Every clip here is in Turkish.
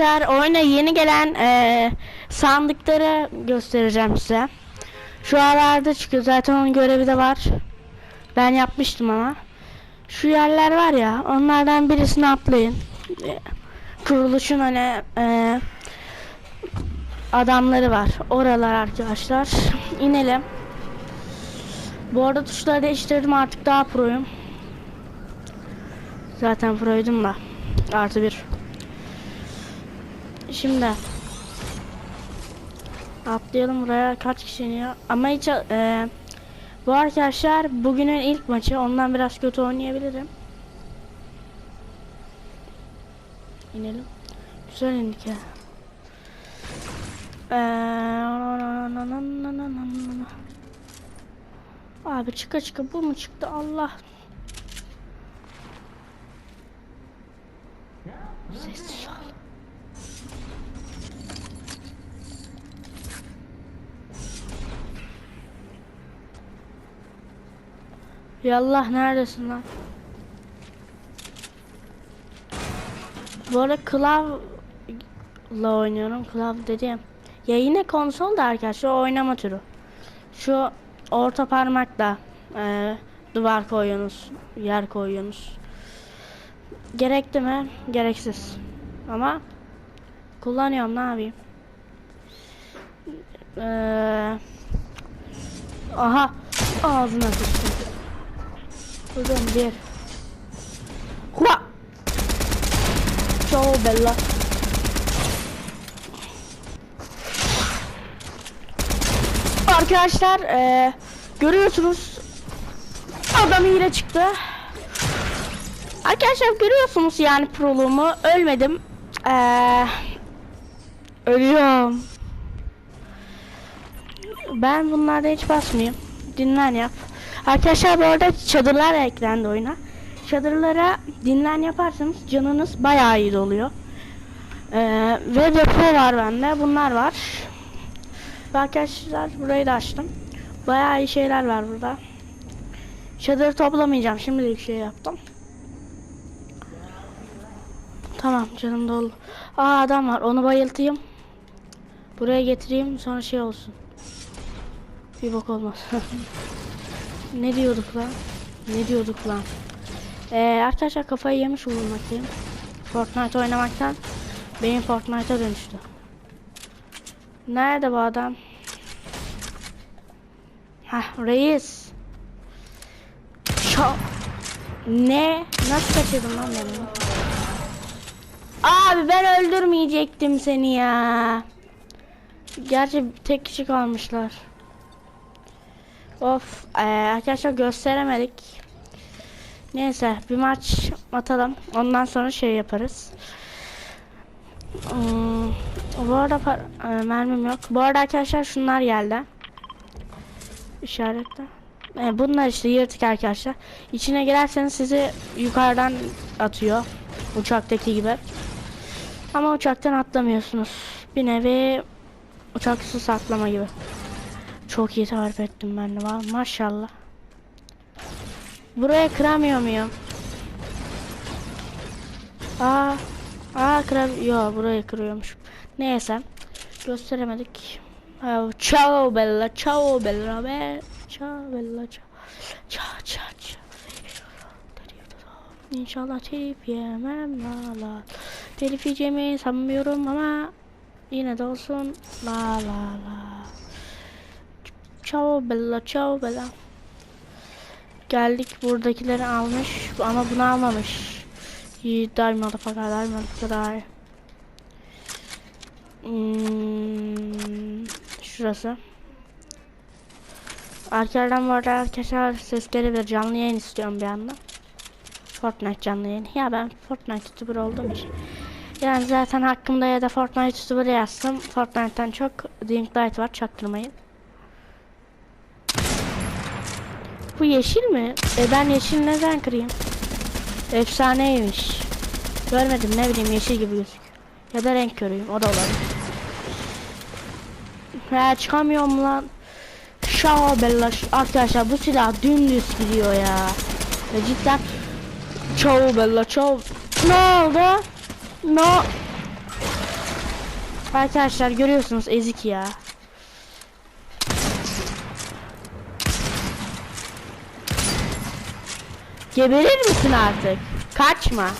Arkadaşlar oyuna yeni gelen eee, sandıkları göstereceğim size. Şu aralarda çıkıyor zaten onun görevi de var. Ben yapmıştım ama. Şu yerler var ya onlardan birisini atlayın. Eee, Kuruluşun hani eee, adamları var. Oralar arkadaşlar. İnelim. Bu arada tuşları değiştirdim artık daha proyum. Zaten proydum da. Artı bir. Şimdi. Atlayalım buraya. Kaç kişi iniyor? Ama hiç e, bu arkadaşlar bugünün ilk maçı. Ondan biraz kötü oynayabilirim. İnelim. Güzel indik ya. Eee, abi çıka çıka bu mu çıktı? Allah. Sessiz Yallah neredesin lan? Bu arada klavla oynuyorum. Klav dediğim. Ya yine konsol da arkadaşlar oynama türü. Şu orta parmakla e, duvar koyuyorsunuz. Yer koyuyorsunuz. Gerekli mi? Gereksiz. Ama kullanıyorum ne yapayım? Eee Aha ağzına sıçtım. Buradan bir. Hua! Ciao bella. Arkadaşlar eee, görüyorsunuz adam hile çıktı. Arkadaşlar görüyorsunuz yani proluğumu ölmedim. Eee, ölüyorum. Ben bunlarda hiç basmayayım. Dinlen yap. Arkadaşlar bu arada çadırlar eklendi oyuna. Çadırlara dinlen yaparsanız canınız bayağı iyi doluyor. Ee, ve depo var bende. Bunlar var. Arkadaşlar burayı da açtım. Bayağı iyi şeyler var burada. Çadır toplamayacağım. Şimdilik şey yaptım. Tamam canım dolu. Aa adam var. Onu bayıltayım. Buraya getireyim sonra şey olsun. Bir bok olmaz. ne diyorduk lan? Ne diyorduk lan? Ee, arkadaşlar kafayı yemiş bulunmaktayım. Fortnite oynamaktan benim Fortnite'a dönüştü. Nerede bu adam? Hah reis. Şo ne? Nasıl kaçırdım lan ben? Abi ben öldürmeyecektim seni ya. Gerçi tek kişi kalmışlar. Of ee, arkadaşlar gösteremedik. Neyse bir maç atalım. Ondan sonra şey yaparız. Hmm, bu arada e, mermim yok. Bu arada arkadaşlar şunlar geldi. İşaretle. E, bunlar işte yırtık arkadaşlar. İçine girerseniz sizi yukarıdan atıyor. Uçaktaki gibi. Ama uçaktan atlamıyorsunuz. Bir nevi uçaksız saklama gibi. Çok iyi tarif ettim ben de var maşallah. Buraya kıramıyor muyum? Aa, aa kıram Yo burayı kırıyormuş. Neyse gösteremedik. Ciao bella, ciao bella, be, ciao bella, ciao, ciao, ciao, ciao. İnşallah telif yemem la. Telif yiyeceğimi sanmıyorum ama yine de olsun la la la. Ciao bella, ciao bella. Geldik buradakileri almış ama bunu almamış. Die motherfucker, die motherfucker. Hmm, şurası. Arkadan bu arada arkadaşlar ses gelebilir. Canlı yayın istiyorum bir anda. Fortnite canlı yayın. Ya ben Fortnite YouTuber olduğum için. Yani zaten hakkımda ya da Fortnite YouTuber yazsam Fortnite'tan çok Dying Light var çaktırmayın. Bu yeşil mi? E ben yeşil neden kırayım? Efsaneymiş. Görmedim ne bileyim yeşil gibi gözüküyor. Ya da renk körüyüm o da olabilir. He çıkamıyorum lan. Şao bella arkadaşlar bu silah dümdüz gidiyor ya. Ve cidden Ciao bella ciao. Ne oldu? No. Arkadaşlar görüyorsunuz ezik ya. Geberir misin artık? Kaçma.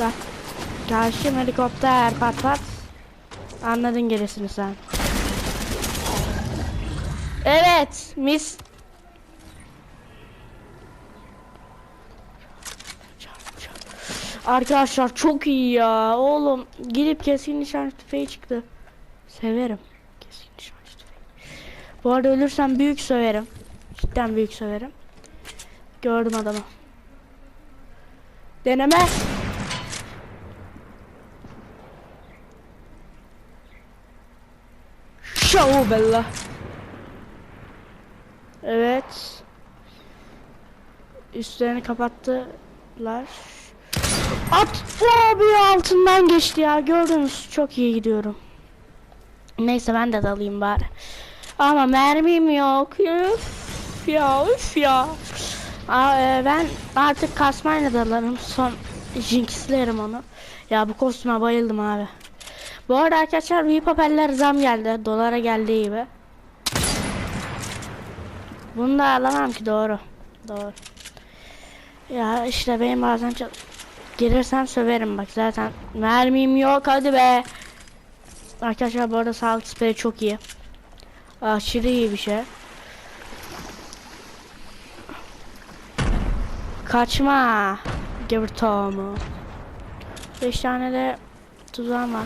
Bak. Karşım helikopter pat pat. Anladın gerisini sen. Evet, mis. Arkadaşlar çok iyi ya. Oğlum girip keskin nişancı tüfeği çıktı. Severim. Keskin nişancı tüfeği. Bu arada ölürsem büyük söverim. Cidden büyük söverim. Gördüm adamı. Deneme. Şavu bella. Evet. Üstlerini kapattılar. At o bir altından geçti ya. Gördünüz çok iyi gidiyorum. Neyse ben de dalayım bari. Ama mermim yok. Üf ya üf ya. Aa, e, ben artık kasmayla dalarım. Son jinxlerim onu. Ya bu kostüme bayıldım abi. Bu arada arkadaşlar Vipapeller zam geldi. Dolara geldiği gibi. Bunu da alamam ki doğru. Doğru. Ya işte benim bazen Gelirsen söverim bak zaten. Mermim yok hadi be. Arkadaşlar bu arada sağlık spreyi çok iyi. Aşırı iyi bir şey. Kaçma. Gıvırtoğumu. 5 tane de tuzağım var.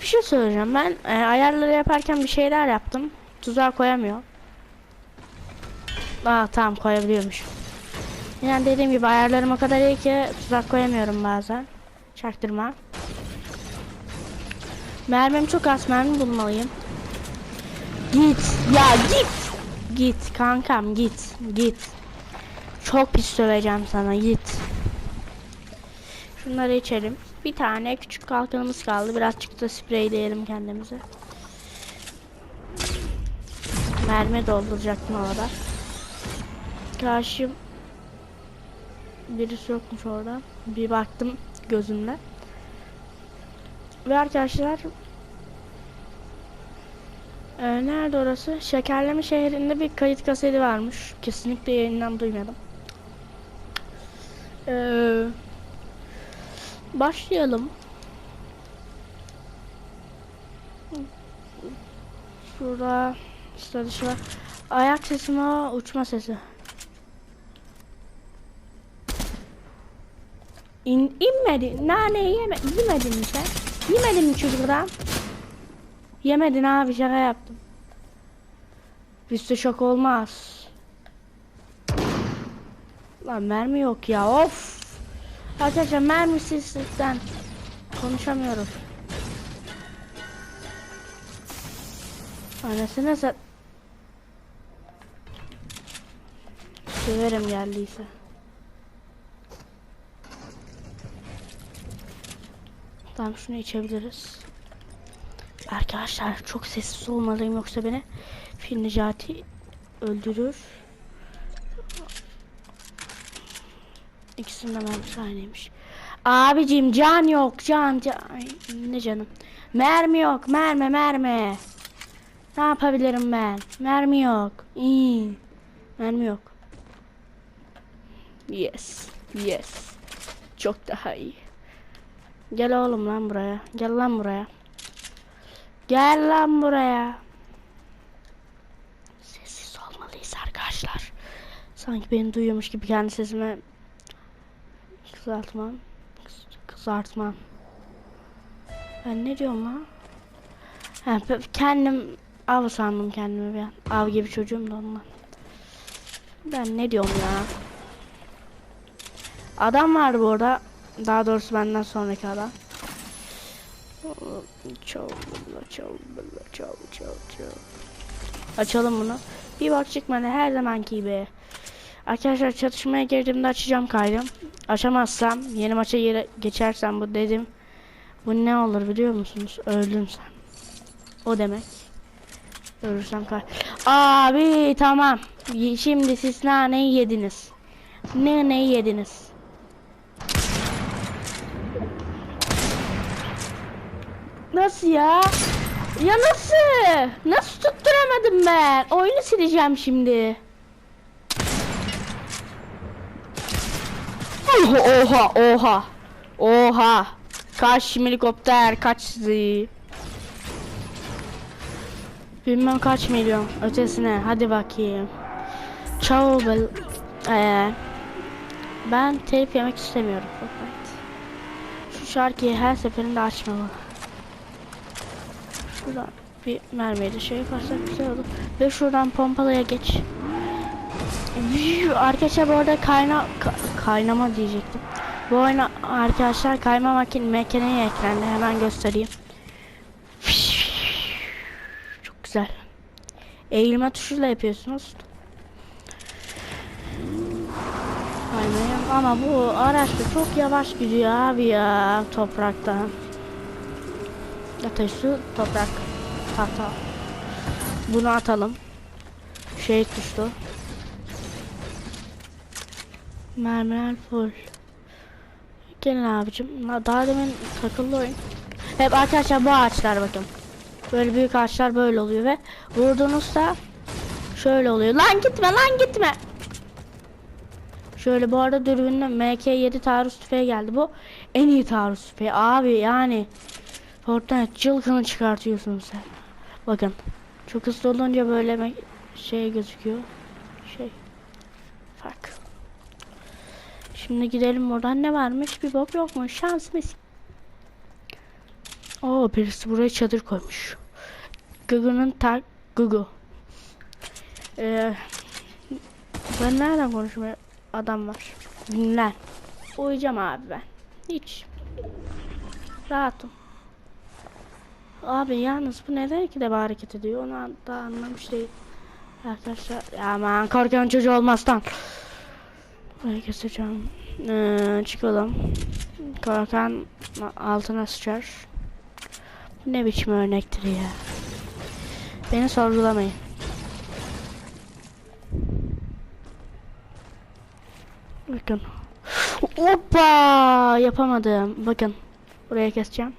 Bir şey söyleyeceğim ben e, ayarları yaparken bir şeyler yaptım. Tuzağa koyamıyor. Aa tamam koyabiliyormuş. Yani dediğim gibi ayarlarım o kadar iyi ki tuzak koyamıyorum bazen. Çaktırma. Mermim çok az mermi bulmalıyım. Git ya git. Git kankam git git. Çok pis söveceğim sana git. Şunları içelim. Bir tane küçük kalkanımız kaldı. Birazcık da spreyleyelim kendimize. Mermi dolduracaktım orada. Karşım birisi yokmuş orada. Bir baktım gözümle. Ve arkadaşlar ee, nerede orası? Şekerleme şehrinde bir kayıt kaseti varmış. Kesinlikle yayından duymadım. Ee, başlayalım. Şurada işte var. Ayak sesi mi? Uçma sesi. İn, inmedi. Nane yeme, yemedin mi sen? Yemedin mi çocuklar? Yemedin abi şaka yaptım. Bizde şok olmaz. Lan mermi yok ya of. Arkadaşlar mermisizlikten konuşamıyorum. Anasını sat. Severim geldiyse. Tamam şunu içebiliriz. Arkadaşlar çok sessiz olmalıyım yoksa beni Fil Necati öldürür. İkisinden ben bir taneymiş. Abicim can yok can can. Ay, ne canım. Mermi yok mermi mermi. Ne yapabilirim ben? Mermi yok. İyi. Mermi yok. Yes. Yes. Çok daha iyi. Gel oğlum lan buraya. Gel lan buraya. Gel lan buraya. Sessiz olmalıyız arkadaşlar. Sanki beni duyuyormuş gibi kendi sesime kızartmam. Kız, kızartmam. Ben ne diyorum lan? Ha, kendim av sandım kendimi an. Av gibi çocuğum da ondan. Ben ne diyorum ya? Adam vardı bu arada. Daha doğrusu benden sonraki adam. Çal, çal, çal, çal, çal. Açalım bunu. Bir bak çıkmadı her zamanki gibi. Arkadaşlar çatışmaya girdiğimde açacağım kaydım. Açamazsam yeni maça yere geçersem bu dedim. Bu ne olur biliyor musunuz? Öldüm sen. O demek. Ölürsem kay. Abi tamam. Şimdi siz naneyi yediniz. Ne neyi yediniz? Nasıl ya? Ya nasıl? Nasıl tutturamadım ben? Oyunu sileceğim şimdi. Oha oha oha. Oha. Kaç helikopter kaç zi. Bilmem kaç milyon ötesine hadi bakayım. Bel. Ee, ben telif yemek istemiyorum Fortnite. Şu şarkıyı her seferinde açmamalı. Şuradan bir mermiyle şey yaparsak güzel olur. Ve şuradan pompalaya geç. Arkadaşlar bu arada kayna ka- kaynama diyecektim. Bu oyuna arkadaşlar kayma makin mekaniği eklendi. Hemen göstereyim. Çok güzel. Eğilme tuşuyla yapıyorsunuz. Kaymaya ama bu araç da çok yavaş gidiyor abi ya toprakta. Ateş toprak tahta. Bunu atalım. Şey düştü. Mermiler full. Gelin abicim. Daha demin takıldı oyun. Hep arkadaşlar bu ağaçlar bakın. Böyle büyük ağaçlar böyle oluyor ve vurduğunuzda şöyle oluyor. Lan gitme lan gitme. Şöyle bu arada dürbünle MK7 taarruz tüfeği geldi. Bu en iyi taarruz tüfeği. Abi yani Fortnite çılgını çıkartıyorsun sen. Bakın. Çok hızlı olunca böyle şey gözüküyor. Şey. Şimdi gidelim buradan ne varmış bir bok yokmuş şansımız. Oo birisi buraya çadır koymuş. Gugu'nun tak Gugu. Ee, ben nereden konuşmaya adam var. Dinlen. Uyuyacağım abi ben. Hiç. Rahatım. Abi yalnız bu neden iki de hareket ediyor onu da anlamış değil. Arkadaşlar aman korkan çocuğu olmazdan. Buraya keseceğim. Ee, çıkalım. Korkan altına sıçar. Ne biçim örnektir ya. Beni sorgulamayın. Bakın. Hoppa! Yapamadım. Bakın. Buraya keseceğim.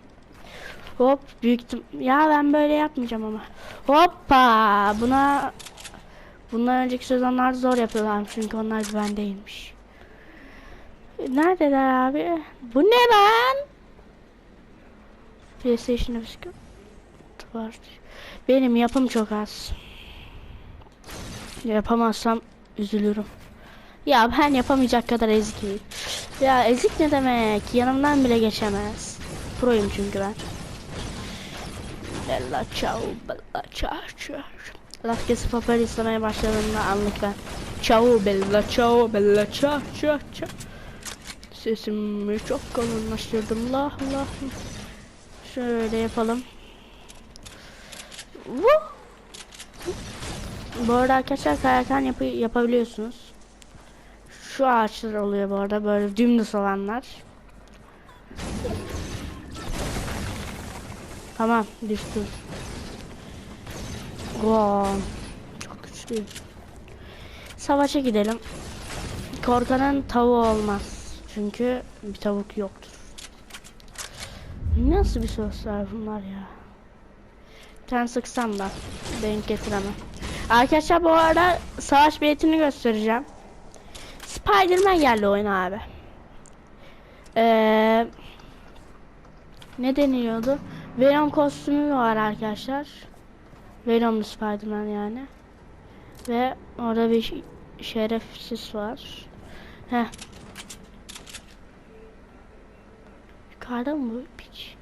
Hop büyüktüm. Ya ben böyle yapmayacağım ama. Hoppa! Buna bundan önceki sezonlar zor yapıyorlarmış çünkü onlar güvendeymiş. Neredeler abi? Bu ne lan? PlayStation'da bir sıkıntı var. Benim yapım çok az. Yapamazsam üzülürüm. Ya ben yapamayacak kadar ezik miyim? Ya ezik ne demek? Yanımdan bile geçemez. Proyum çünkü ben. Bella ciao, bella ciao, ciao. Laf kesip papel istemeye başladığımda anlık ben. Ciao, bella ciao, bella ciao, ciao, ciao. Sesimi çok kalınlaştırdım. La la. Şöyle yapalım. Vuh! Bu arada arkadaşlar kayakan yapı yapabiliyorsunuz. Şu ağaçlar oluyor bu arada böyle dümdüz olanlar. Tamam düştü. Wow. Çok güçlü. Savaşa gidelim. Korkanın tavuğu olmaz. Çünkü bir tavuk yoktur. Nasıl bir sözler bunlar ya? Bir tane sıksam da denk getiremem. Arkadaşlar bu arada savaş biletini göstereceğim. Spiderman geldi oyuna abi. Ee, ne deniyordu? Venom kostümü var arkadaşlar. Venom'lu Spiderman yani. Ve orada bir şerefsiz var. Heh. Yukarıda mı bu piç?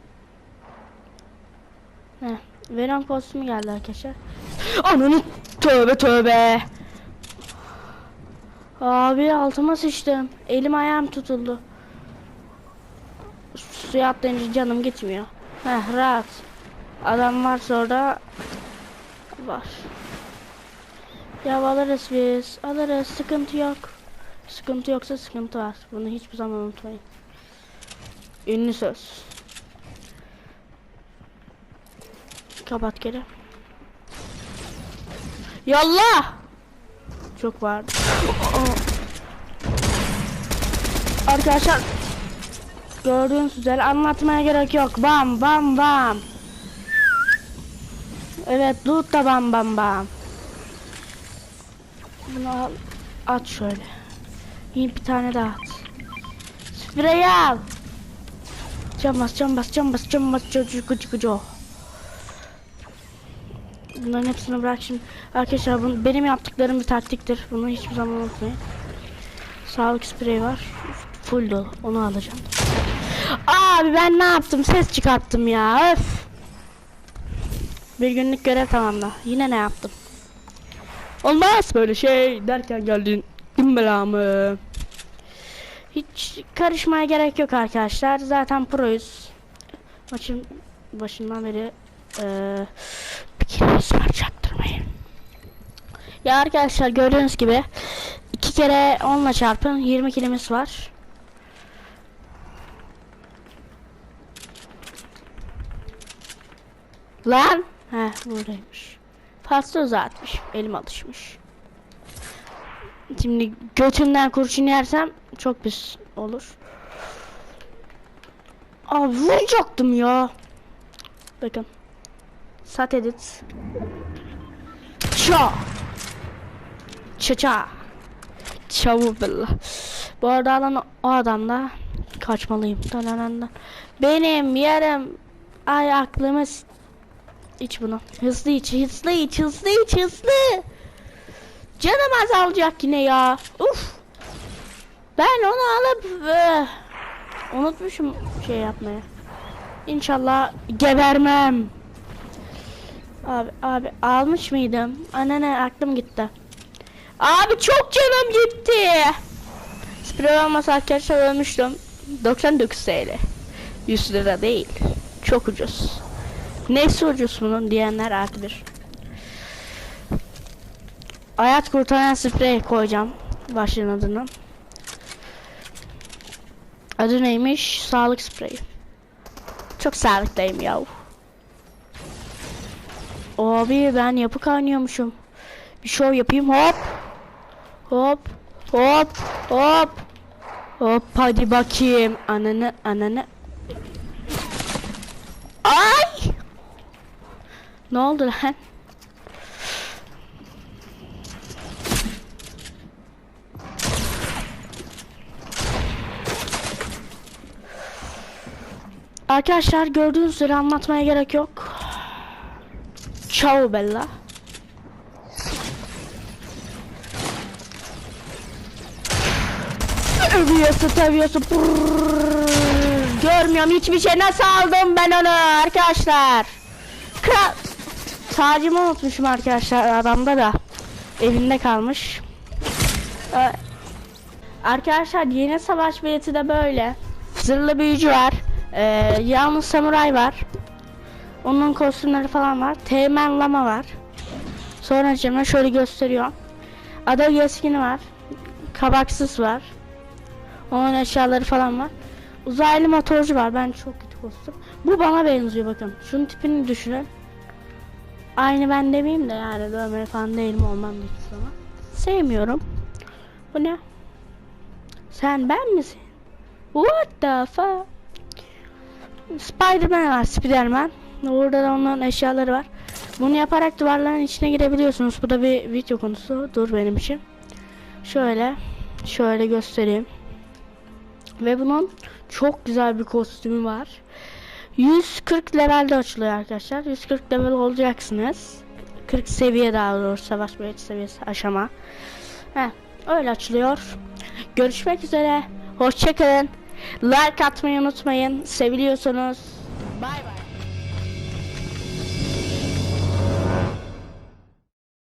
Heh. Venom kostümü geldi arkadaşlar. Ananı tövbe tövbe. Abi altıma sıçtım. Elim ayağım tutuldu. Suya atlayınca canım gitmiyor. Heh rahat. Adam varsa orada var. Ya alırız biz. Alırız. Sıkıntı yok. Sıkıntı yoksa sıkıntı var. Bunu hiçbir zaman unutmayın. Ünlü söz. Kapat geri. Yallah! Çok vardı. Arkadaşlar gördüğünüz üzere anlatmaya gerek yok. Bam bam bam. Evet loot da bam bam bam. Bunu al. At şöyle. İyi bir tane daha at. Sprey al. Cam bas cam bas cam bas cam bas çocuk çocuk çocuk. Bunların hepsini bırak şimdi. Arkadaşlar bunu, benim yaptıklarım bir taktiktir. Bunu hiçbir zaman unutmayın. Sağlık spreyi var. Full dolu. Onu alacağım. Abi ben ne yaptım? Ses çıkarttım ya. Öf. Bir günlük görev tamamla. Yine ne yaptım? Olmaz böyle şey derken geldin. Kim belamı? Hiç karışmaya gerek yok arkadaşlar. Zaten proyuz. Maçın başından beri eee bir kilimiz var çaktırmayın. Ya arkadaşlar gördüğünüz gibi iki kere 10 çarpın 20 kilimiz var. Lan! He buradaymış. Fazla uzatmış. Elim alışmış. Şimdi götümden kurşun yersem çok pis olur. Aa vuracaktım ya. Bakın. Sat edit. Ça. Ça ça. Çavu billah. Bu arada alan o adamda kaçmalıyım. Benim yarım ay aklımı iç bunu. Hızlı iç, hızlı iç, hızlı iç, hızlı. Canım azalacak yine ya. Uf. Ben onu alıp eh, unutmuşum şey yapmaya. İnşallah gebermem. Abi abi almış mıydım? Anne aklım gitti. Abi çok canım gitti. Sprey olmasa arkadaşlar ölmüştüm. 99 TL. 100 lira değil. Çok ucuz. Neyse ucuz bunun diyenler artı bir. Hayat kurtaran sprey koyacağım. Başlığın adını. Adı neymiş? Sağlık spreyi. Çok sağlıklıyım ya. Abi ben yapı kaynıyormuşum. Bir şov yapayım hop. Hop. Hop. Hop. Hop hadi bakayım. Ananı ananı. Ay! Ne oldu lan? Arkadaşlar gördüğünüz üzere anlatmaya gerek yok. Ciao Bella. Övüyorsun taviyorsun. Görmüyorum hiçbir şey. Nasıl aldım ben onu arkadaşlar? Tacımı unutmuşum arkadaşlar adamda da. Evinde kalmış. Ee, Arkadaşlar yeni savaş bileti de böyle. Zırhlı büyücü var. Ee, yalnız samuray var. Onun kostümleri falan var. Teğmen lama var. Sonra cama şöyle gösteriyor. Ada geskini var. Kabaksız var. Onun eşyaları falan var. Uzaylı motorcu var. Ben çok kötü kostüm. Bu bana benziyor bakın. Şunun tipini düşünün. Aynı ben demeyeyim de yani dövmeli falan değilim olmam da hiç zaman. Sevmiyorum. Bu ne? Sen ben misin? What the fuck? Spiderman var, Spiderman. Orada da onların eşyaları var. Bunu yaparak duvarların içine girebiliyorsunuz. Bu da bir video konusu. Dur benim için. Şöyle, şöyle göstereyim. Ve bunun çok güzel bir kostümü var. 140 levelde açılıyor arkadaşlar. 140 level olacaksınız. 40 seviye daha doğrusu savaş boyutu seviyesi aşama. Heh, öyle açılıyor. Görüşmek üzere. Hoşçakalın. Like atmayı unutmayın. Seviliyorsunuz. Bay bay.